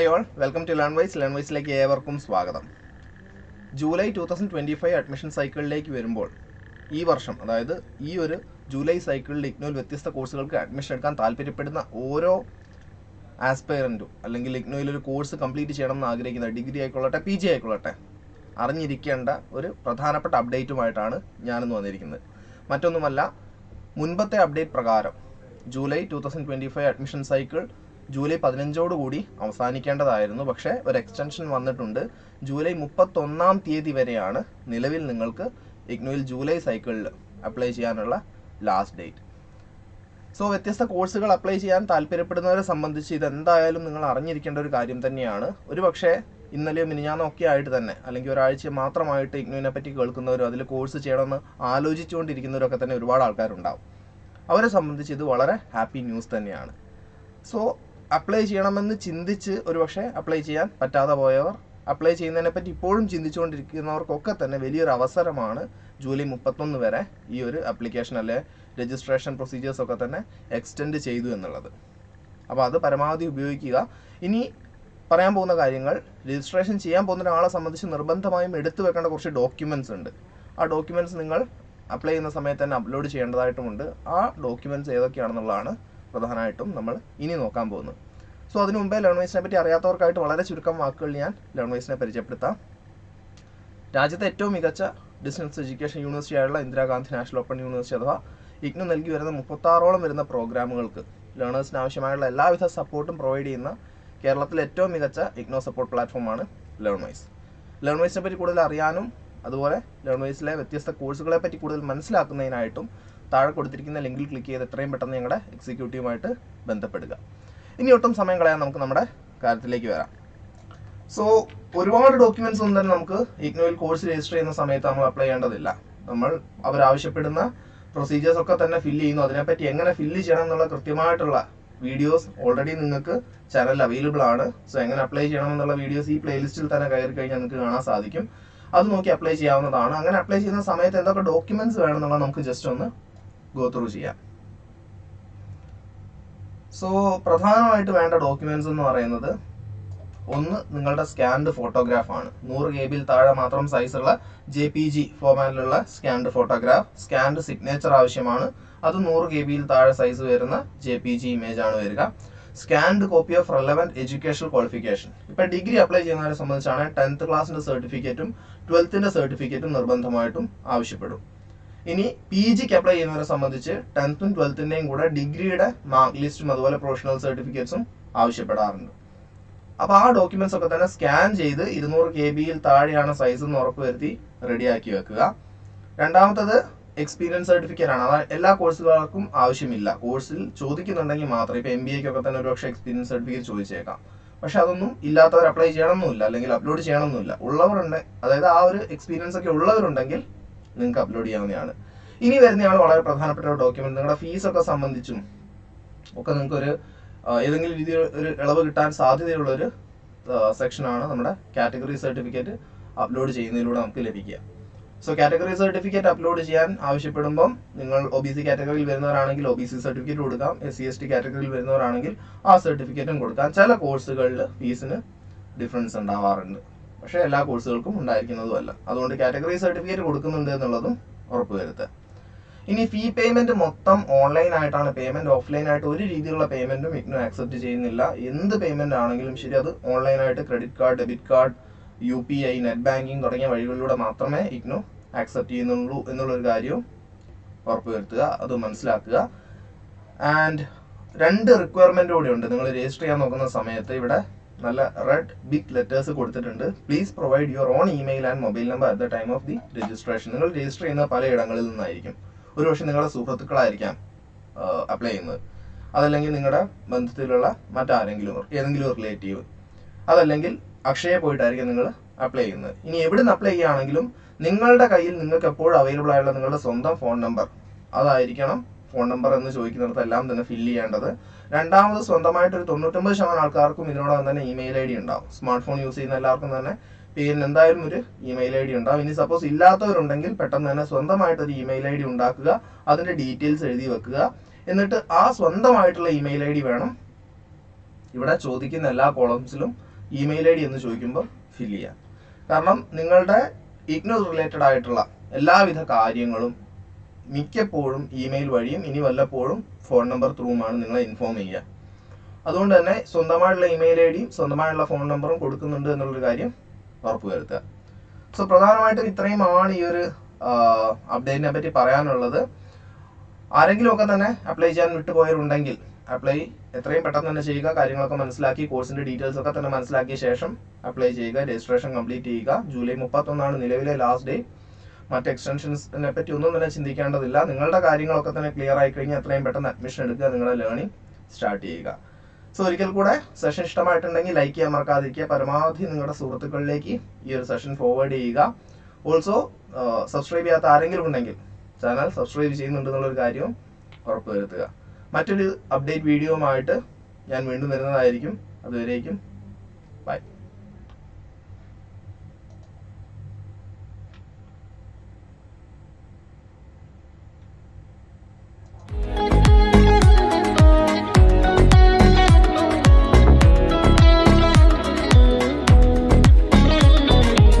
Hi all welcome to Learn Wise Learn വൈസിലേക്ക് ഏവർക്കും സ്വാഗതം. July two thousand twenty five admission സൈക്കിളിലേക്ക് വരുമ്പോൾ ഈ വർഷം അതായത് ഈ ഒരു ജൂലൈ സൈക്കിളിൽ ഇഗ്നോയിൽ വ്യത്യസ്ത കോഴ്സുകൾക്ക് അഡ്മിഷൻ എടുക്കാൻ താല്പര്യപ്പെടുന്ന ഓരോ ആസ്പയറന്റും അല്ലെങ്കിൽ ഇഗ്നോയിൽ ഒരു കോഴ്സ് കംപ്ലീറ്റ് ചെയ്യണമെന്ന് ആഗ്രഹിക്കുന്ന ഡിഗ്രി ആയിക്കൊള്ളട്ടെ പി ജി ആയിക്കൊള്ളട്ടെ അറിഞ്ഞിരിക്കേണ്ട ഒരു പ്രധാനപ്പെട്ട അപ്ഡേറ്റുമായിട്ടാണ് ഞാനിന്ന് വന്നിരിക്കുന്നത്. മറ്റൊന്നുമല്ല മുൻപത്തെ അപ്ഡേറ്റ് പ്രകാരം July two thousand twenty five admission cycle July പതിനഞ്ചോടുകൂടി അവസാനിക്കേണ്ടതായിരുന്നു. പക്ഷേ ഒരു എക്സ്റ്റൻഷൻ വന്നിട്ടുണ്ട്. ജൂലൈ മുപ്പത്തൊന്നാം തീയതി വരെയാണ് നിലവിൽ നിങ്ങൾക്ക് ഇഗ്നോയിൽ ജൂലൈ സൈക്കിളിൽ അപ്ലൈ ചെയ്യാനുള്ള ലാസ്റ്റ് ഡേറ്റ് സോ വ്യത്യസ്ത കോഴ്സുകൾ അപ്ലൈ ചെയ്യാൻ താല്പര്യപ്പെടുന്നവരെ സംബന്ധിച്ച് ഇത് എന്തായാലും നിങ്ങൾ അറിഞ്ഞിരിക്കേണ്ട ഒരു കാര്യം തന്നെയാണ്. ഒരു പക്ഷേ ഇന്നലെയോ മിനിഞ്ഞാന്നോ ഒക്കെ ആയിട്ട് തന്നെ അല്ലെങ്കിൽ ഒരാഴ്ച മാത്രമായിട്ട് ഇഗ്നുവിനെ പറ്റി കേൾക്കുന്നവരോ അതിൽ കോഴ്സ് ചെയ്യണമെന്ന് ആലോചിച്ചുകൊണ്ടിരിക്കുന്നവരൊക്കെ തന്നെ ഒരുപാട് ആൾക്കാരുണ്ടാവും. അവരെ സംബന്ധിച്ച് ഇത് വളരെ ഹാപ്പി ന്യൂസ് തന്നെയാണ്. സോ അപ്ലൈ ചെയ്യണമെന്ന് ചിന്തിച്ച് ഒരുപക്ഷെ അപ്ലൈ ചെയ്യാൻ പറ്റാതെ പോയവർ അപ്ലൈ ചെയ്യുന്നതിനെ പറ്റി ഇപ്പോഴും ചിന്തിച്ചുകൊണ്ടിരിക്കുന്നവർക്കൊക്കെ തന്നെ വലിയൊരു അവസരമാണ് ജൂലൈ മുപ്പത്തൊന്ന് വരെ ഈ ഒരു അപ്ലിക്കേഷൻ അല്ലെ രജിസ്ട്രേഷൻ പ്രൊസീജിയേഴ്സ് ഒക്കെ തന്നെ എക്സ്റ്റെൻഡ് ചെയ്തു എന്നുള്ളത്. അപ്പോൾ അത് പരമാവധി ഉപയോഗിക്കുക. ഇനി പറയാൻ പോകുന്ന കാര്യങ്ങൾ രജിസ്ട്രേഷൻ ചെയ്യാൻ പോകുന്ന ഒരാളെ സംബന്ധിച്ച് നിർബന്ധമായും എടുത്തു വെക്കേണ്ട കുറച്ച് ഡോക്യുമെന്റ്സ് ഉണ്ട്. ആ ഡോക്യുമെന്റ്സ് നിങ്ങൾ അപ്ലൈ ചെയ്യുന്ന സമയത്ത് തന്നെ അപ്ലോഡ് ചെയ്യേണ്ടതായിട്ടുമുണ്ട്. ആ ഡോക്യുമെന്റ്സ് ഏതൊക്കെയാണെന്നുള്ളതാണ് പ്രധാനമായിട്ടും നമ്മൾ ഇനി നോക്കാൻ പോകുന്നത് സോ അതിനു മുമ്പേ ലേൺ വൈസിനെ പറ്റി അറിയാത്തവർക്കായിട്ട് വളരെ ചുരുക്കം വാക്കുകൾ ഞാൻ ലേൺ വൈസിനെ പരിചയപ്പെടുത്താം. രാജ്യത്തെ ഏറ്റവും മികച്ച ഡിസ്റ്റൻസ് എഡ്യൂക്കേഷൻ യൂണിവേഴ്സിറ്റി ആയുള്ള ഇന്ദിരാഗാന്ധി നാഷണൽ ഓപ്പൺ യൂണിവേഴ്സിറ്റി അഥവാ ഇഗ്നു നൽകി വരുന്ന മുപ്പത്താറോളം വരുന്ന പ്രോഗ്രാമുകൾക്ക് ലേണേഴ്സിന് ആവശ്യമായുള്ള എല്ലാവിധ സപ്പോർട്ടും പ്രൊവൈഡ് ചെയ്യുന്ന കേരളത്തിലെ ഏറ്റവും മികച്ച ഇഗ്നോ സപ്പോർട്ട് പ്ലാറ്റ്ഫോമാണ് ലേൺ വൈസ് ലേൺ വൈസിനെ പറ്റി കൂടുതൽ അറിയാനും അതുപോലെ ലേൺ വൈസിലെ വ്യത്യസ്ത കോഴ്സുകളെ പറ്റി കൂടുതൽ മനസ്സിലാക്കുന്നതിനായിട്ടും താഴെ കൊടുത്തിരിക്കുന്ന ലിങ്കിൽ ക്ലിക്ക് ചെയ്ത് എത്രയും പെട്ടെന്ന് ഞങ്ങളുടെ എക്സിക്യൂട്ടീവുമായിട്ട് ബന്ധപ്പെടുക. ഇനി ഒട്ടും സമയം കളയാൻ നമുക്ക് നമ്മുടെ കാര്യത്തിലേക്ക് വരാം. സോ ഒരുപാട് ഡോക്യുമെന്റ്സ് ഒന്നും തന്നെ നമുക്ക് ഇഗ്നോയിൽ കോഴ്സ് രജിസ്റ്റർ ചെയ്യുന്ന സമയത്ത് നമ്മൾ അപ്ലൈ ചെയ്യേണ്ടതില്ല. നമ്മൾ അവരാവശ്യപ്പെടുന്ന പ്രൊസീജിയേഴ്സ് ഒക്കെ തന്നെ ഫില്ല് ചെയ്യുന്നു. അതിനെപ്പറ്റി എങ്ങനെ ഫില്ല് ചെയ്യണം എന്നുള്ള കൃത്യമായിട്ടുള്ള വീഡിയോസ് ഓൾറെഡി നിങ്ങൾക്ക് ചാനലിൽ അവൈലബിൾ ആണ്. സോ എങ്ങനെ അപ്ലൈ ചെയ്യണം എന്നുള്ള വീഡിയോസ് ഈ പ്ലേലിസ്റ്റിൽ തന്നെ കയറി കഴിഞ്ഞാൽ നിങ്ങൾക്ക് കാണാൻ സാധിക്കും. അത് നോക്കി അപ്ലൈ ചെയ്യാവുന്നതാണ്. അങ്ങനെ അപ്ലൈ ചെയ്യുന്ന സമയത്ത് എന്തൊക്കെ ഡോക്യുമെന്റ്സ് വേണമെന്നുള്ള നമുക്ക് ജസ്റ്റ് ഒന്ന് ഗോ ത്രൂ ചെയ്യാം സോ പ്രധാനമായിട്ട് വേണ്ട ഡോക്യുമെന്റ്സ് എന്ന് പറയുന്നത് ഒന്ന് നിങ്ങളുടെ സ്കാൻഡ് ഫോട്ടോഗ്രാഫ് ആണ്. നൂറ് കെ ബിയിൽ താഴെ മാത്രം സൈസുള്ള ജെ പി ജി ഫോമാറ്റിലുള്ള സ്കാൻഡ് ഫോട്ടോഗ്രാഫ് സ്കാൻഡ് സിഗ്നേച്ചർ ആവശ്യമാണ്. അത് നൂറ് കെ ബിയിൽ താഴെ സൈസ് വരുന്ന ജെ പി ജി ഇമേജ് ആണ് വരിക. Scanned copy of relevant educational qualification ഇപ്പം ഡിഗ്രി അപ്ലൈ ചെയ്യുന്നവരെ സംബന്ധിച്ചാണ് ടെൻത്ത് ക്ലാസിന്റെ സർട്ടിഫിക്കറ്റും ട്വൽത്തിന്റെ സർട്ടിഫിക്കറ്റും നിർബന്ധമായിട്ടും ആവശ്യപ്പെടും. ഇനി പി ജിക്ക് അപ്ലൈ ചെയ്യുന്നവരെ സംബന്ധിച്ച് ടെൻത്തും ട്വൽത്തിന്റെയും കൂടെ ഡിഗ്രിയുടെ മാർക്ക് ലിസ്റ്റും അതുപോലെ പ്രൊഫഷണൽ സർട്ടിഫിക്കറ്റ്സും ആവശ്യപ്പെടാറുണ്ട്. അപ്പൊ ആ ഡോക്യുമെന്റ്സ് ഒക്കെ തന്നെ സ്കാൻ ചെയ്ത് ഇരുന്നൂറ് കെ ബിയിൽ താഴെയാണ് സൈസ് എന്ന് ഉറപ്പുവരുത്തി റെഡിയാക്കി വെക്കുക. രണ്ടാമത്തത് എക്സ്പീരിയൻസ് സർട്ടിഫിക്കറ്റ് ആണ്. അതായത് എല്ലാ കോഴ്സുകൾക്കും ആവശ്യമില്ല. കോഴ്സിൽ ചോദിക്കുന്നുണ്ടെങ്കിൽ മാത്രം. ഇപ്പൊ എം ബി എക്കൊക്കെ തന്നെ ഒരുപക്ഷെ എക്സ്പീരിയൻസ് സർട്ടിഫിക്കറ്റ് ചോദിച്ചേക്കാം. പക്ഷെ അതൊന്നും ഇല്ലാത്തവർ അപ്ലൈ ചെയ്യണമെന്നില്ല അല്ലെങ്കിൽ അപ്ലോഡ് ചെയ്യണമെന്നില്ല ഉള്ളവരുണ്ട് അതായത് ആ ഒരു എക്സ്പീരിയൻസ് ഒക്കെ ഉള്ളവരുണ്ടെങ്കിൽ നിങ്ങൾക്ക് അപ്ലോഡ് ചെയ്യാവുന്നതാണ്. ഇനി വരുന്നതാണ് വളരെ പ്രധാനപ്പെട്ട ഒരു ഡോക്യുമെന്റ് നിങ്ങളുടെ ഫീസ് ഒക്കെ സംബന്ധിച്ചും ഒക്കെ നിങ്ങൾക്ക് ഒരു ഏതെങ്കിലും രീതിയിൽ ഒരു ഇളവ് കിട്ടാൻ സാധ്യതയുള്ള ഒരു സെക്ഷനാണ് നമ്മുടെ കാറ്റഗറി സർട്ടിഫിക്കറ്റ് അപ്ലോഡ് ചെയ്യുന്നതിലൂടെ നമുക്ക് ലഭിക്കുക. സോ കാറ്റഗറി സർട്ടിഫിക്കറ്റ് അപ്ലോഡ് ചെയ്യാൻ ആവശ്യപ്പെടുമ്പം നിങ്ങൾ ഒ ബി സി കാറ്റഗറിയിൽ വരുന്നവരാണെങ്കിൽ ഒ ബി സി സർട്ടിഫിക്കറ്റ് കൊടുക്കാം. എസ് സി എസ് ടി കാറ്റഗറിയിൽ വരുന്നവരാണെങ്കിൽ ആ സർട്ടിഫിക്കറ്റും കൊടുക്കാം. ചില കോഴ്സുകളിൽ ഫീസിന് ഡിഫറൻസ് ഉണ്ടാവാറുണ്ട്. പക്ഷേ എല്ലാ കോഴ്സുകൾക്കും ഉണ്ടായിരിക്കുന്നതുമല്ല. അതുകൊണ്ട് കാറ്റഗറി സർട്ടിഫിക്കറ്റ് കൊടുക്കുന്നുണ്ട് എന്നുള്ളതും ഉറപ്പുവരുത്തുക. ഇനി ഫീ പേയ്മെന്റ് മൊത്തം ഓൺലൈൻ ആയിട്ടാണ്. പേയ്മെന്റ് ഓഫ്ലൈൻ ആയിട്ട് ഒരു രീതിയിലുള്ള പേയ്മെന്റും ഇഗ്നോ ആക്സെപ്റ്റ് ചെയ്യുന്നില്ല. എന്ത് പേയ്മെന്റ് ആണെങ്കിലും ശരി അത് ഓൺലൈൻ ആയിട്ട് credit card debit card U P I net banking തുടങ്ങിയ വഴികളിലൂടെ മാത്രമേ ഇഗ്നു ആക്സെപ്റ്റ് ചെയ്യുന്നുള്ളൂ എന്നുള്ളൊരു കാര്യവും ഉറപ്പുവരുത്തുക അത് മനസ്സിലാക്കുക. ആൻഡ് രണ്ട് റിക്വയർമെന്റ് കൂടി ഉണ്ട്. നിങ്ങൾ രജിസ്റ്റർ ചെയ്യാൻ നോക്കുന്ന സമയത്ത് ഇവിടെ നല്ല റെഡ് ബിഗ് ലെറ്റേഴ്സ് കൊടുത്തിട്ടുണ്ട്. Please provide your own email and mobile number at the time of the registration നിങ്ങൾ രജിസ്റ്റർ ചെയ്യുന്ന പല ഇടങ്ങളിൽ നിന്നായിരിക്കും. ഒരുപക്ഷെ നിങ്ങളുടെ സുഹൃത്തുക്കളായിരിക്കാം അപ്ലൈ ചെയ്യുന്നത്. അതല്ലെങ്കിൽ നിങ്ങളുടെ ബന്ധത്തിലുള്ള മറ്റാരെങ്കിലും ഏതെങ്കിലും റിലേറ്റീവ് അതല്ലെങ്കിൽ അക്ഷയ പോയിട്ടായിരിക്കും നിങ്ങൾ അപ്ലൈ ചെയ്യുന്നത്. ഇനി എവിടെ നിന്ന് അപ്ലൈ ചെയ്യുകയാണെങ്കിലും നിങ്ങളുടെ കയ്യിൽ നിങ്ങൾക്ക് എപ്പോഴും അവൈലബിൾ ആയുള്ള നിങ്ങളുടെ സ്വന്തം ഫോൺ നമ്പർ അതായിരിക്കണം ഫോൺ നമ്പർ എന്ന് ചോദിക്കുന്നിടത്തെല്ലാം തന്നെ ഫില്ല് ചെയ്യേണ്ടത്. രണ്ടാമത് സ്വന്തമായിട്ട് ഒരു തൊണ്ണൂറ്റൊമ്പത് ശതമാനം ആൾക്കാർക്കും ഇതിനോടകം തന്നെ ഇമെയിൽ ഐ ഡി ഉണ്ടാവും. സ്മാർട്ട് ഫോൺ യൂസ് ചെയ്യുന്ന എല്ലാവർക്കും തന്നെ പേരിന് എന്തായാലും ഒരു ഇമെയിൽ ഐ ഡി ഉണ്ടാവും. ഇനി സപ്പോസ് ഇല്ലാത്തവരുണ്ടെങ്കിൽ പെട്ടെന്ന് തന്നെ സ്വന്തമായിട്ട് ഒരു ഇമെയിൽ ഐ ഡി ഉണ്ടാക്കുക അതിന്റെ ഡീറ്റെയിൽസ് എഴുതി വെക്കുക. എന്നിട്ട് ആ സ്വന്തമായിട്ടുള്ള ഇമെയിൽ ഐ ഡി വേണം ഇവിടെ ചോദിക്കുന്ന എല്ലാ കോളംസിലും ഇമെയിൽ ഐ ഡി എന്ന് ചോദിക്കുമ്പോൾ ഫില്ല് ചെയ്യാം കാരണം നിങ്ങളുടെ ഇഗ്നോർ റിലേറ്റഡ് ആയിട്ടുള്ള എല്ലാവിധ കാര്യങ്ങളും മിക്കപ്പോഴും ഇമെയിൽ വഴിയും ഇനി വല്ലപ്പോഴും ഫോൺ നമ്പർ ത്രൂമാണ് നിങ്ങളെ ഇൻഫോം ചെയ്യുക. അതുകൊണ്ട് തന്നെ സ്വന്തമായിട്ടുള്ള ഇമെയിൽ ഐ ഡിയും സ്വന്തമായിട്ടുള്ള ഫോൺ നമ്പറും കൊടുക്കുന്നുണ്ട് എന്നുള്ളൊരു കാര്യം ഉറപ്പുവരുത്തുക. സോ പ്രധാനമായിട്ടും ഇത്രയുമാണ് ഈ ഒരു അപ്ഡേറ്റിനെ പറ്റി പറയാനുള്ളത്. ആരെങ്കിലുമൊക്കെ തന്നെ അപ്ലൈ ചെയ്യാൻ വിട്ടുപോയവരുണ്ടെങ്കിൽ അപ്ലൈ എത്രയും പെട്ടെന്ന് തന്നെ ചെയ്യുക കാര്യങ്ങളൊക്കെ മനസ്സിലാക്കി കോഴ്സിന്റെ ഡീറ്റെയിൽസ് ഒക്കെ തന്നെ മനസ്സിലാക്കിയ ശേഷം അപ്ലൈ ചെയ്യുക രജിസ്ട്രേഷൻ കംപ്ലീറ്റ് ചെയ്യുക. ജൂലൈ മുപ്പത്തൊന്നാണ് നിലവിലെ ലാസ്റ്റ് ഡേ മറ്റ് എക്സ്റ്റൻഷൻസിനെ പറ്റി ഒന്നും തന്നെ ചിന്തിക്കേണ്ടതില്ല. നിങ്ങളുടെ കാര്യങ്ങളൊക്കെ തന്നെ ക്ലിയർ ആയി കഴിഞ്ഞാൽ എത്രയും പെട്ടെന്ന് അഡ്മിഷൻ എടുക്കുക നിങ്ങളുടെ ലേണിംഗ് സ്റ്റാർട്ട് ചെയ്യുക. സോ ഒരിക്കൽ കൂടെ സെഷൻ ഇഷ്ടമായിട്ടുണ്ടെങ്കിൽ ലൈക്ക് ചെയ്യാൻ മറക്കാതിരിക്കുക. പരമാവധി നിങ്ങളുടെ സുഹൃത്തുക്കളിലേക്ക് ഈ ഒരു സെഷൻ ഫോർവേഡ് ചെയ്യുക. ഓൾസോ സബ്സ്ക്രൈബ് ചെയ്യാത്ത ആരെങ്കിലും ഉണ്ടെങ്കിൽ ചാനൽ സബ്സ്ക്രൈബ് ചെയ്യുന്നുണ്ട് എന്നുള്ളൊരു കാര്യവും ഉറപ്പുവരുത്തുക. മറ്റൊരു അപ്ഡേറ്റ് വീഡിയോയുമായിട്ട് ഞാൻ വീണ്ടും വരുന്നതായിരിക്കും. അതുവരേക്കും ബൈ